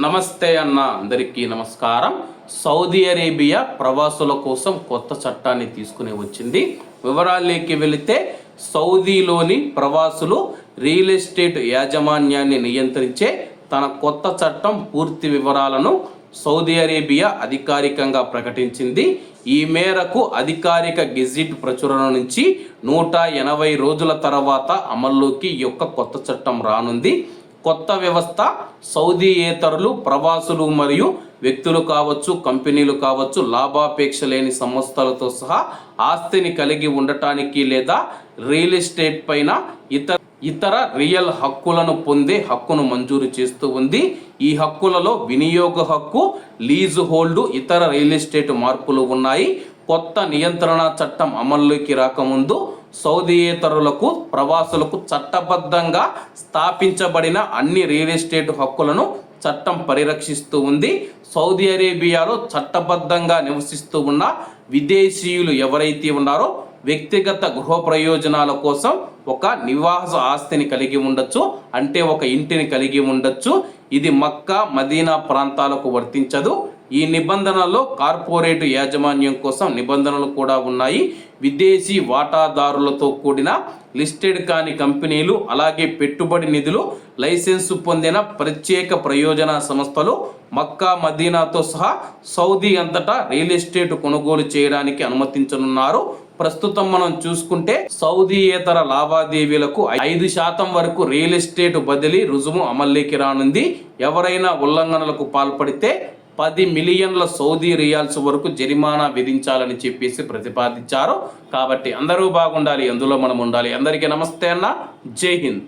నమస్తే అన్న అందరికీ నమస్కారం. సౌదీ అరేబియా ప్రవాసుల కోసం కొత్త చట్టాన్ని తీసుకుని వచ్చింది. వివరాల్లోకి వెళితే సౌదీలోని ప్రవాసులు రియల్ ఎస్టేట్ యాజమాన్యాన్ని నియంత్రించే తన కొత్త చట్టం పూర్తి వివరాలను సౌదీ అరేబియా అధికారికంగా ప్రకటించింది. ఈ మేరకు అధికారిక గెజిట్ ప్రచురణ నుంచి నూట ఎనభై రోజుల తర్వాత అమల్లోకి యొక్క కొత్త చట్టం రానుంది. కొత్త వ్యవస్థ సౌదీయేతరులు ప్రవాసులు మరియు వ్యక్తులు కావచ్చు కంపెనీలు కావచ్చు లాభాపేక్ష లేని సంస్థలతో సహా ఆస్తిని కలిగి ఉండటానికి లేదా రియల్ ఎస్టేట్ పైన ఇతర ఇతర రియల్ హక్కులను పొందే హక్కును మంజూరు చేస్తూ ఉంది. ఈ హక్కులలో వినియోగ హక్కు లీజు హోల్డ్ ఇతర రియల్ ఎస్టేట్ మార్పులు ఉన్నాయి. కొత్త నియంత్రణ చట్టం అమల్లోకి రాకముందు సౌదీయేతరులకు ప్రవాసులకు చట్టబద్ధంగా స్థాపించబడిన అన్ని రియల్ ఎస్టేట్ హక్కులను చట్టం పరిరక్షిస్తూ ఉంది. సౌదీ అరేబియాలో చట్టబద్ధంగా నివసిస్తూ ఉన్న విదేశీయులు ఎవరైతే ఉన్నారో వ్యక్తిగత గృహ ప్రయోజనాల కోసం ఒక నివాస ఆస్తిని కలిగి ఉండొచ్చు అంటే ఒక ఇంటిని కలిగి ఉండొచ్చు. ఇది మక్కా మదీనా ప్రాంతాలకు వర్తించదు. ఈ నిబంధనలో కార్పొరేట్ యాజమాన్యం కోసం నిబంధనలు కూడా ఉన్నాయి. విదేశీ వాటాదారులతో కూడిన లిస్టెడ్ కాని కంపెనీలు అలాగే పెట్టుబడి నిధులు లైసెన్సు పొందిన ప్రత్యేక ప్రయోజన సంస్థలు మక్కా మదీనాతో సహా సౌదీ అంతటా రియల్ ఎస్టేట్ కొనుగోలు చేయడానికి అనుమతించనున్నారు. ప్రస్తుతం మనం చూసుకుంటే సౌదీయేతర లావాదేవీలకు ఐదు శాతం వరకు రియల్ ఎస్టేట్ బదిలీ రుజుము అమల్లోకి రానుంది. ఎవరైనా ఉల్లంఘనలకు పాల్పడితే పది మిలియన్ల సౌదీ రియాల్స్ వరకు జరిమానా విధించాలని చెప్పేసి ప్రతిపాదించారు. కాబట్టి అందరూ బాగుండాలి అందులో మనం ఉండాలి. అందరికీ నమస్తే అన్న. జై హింద్.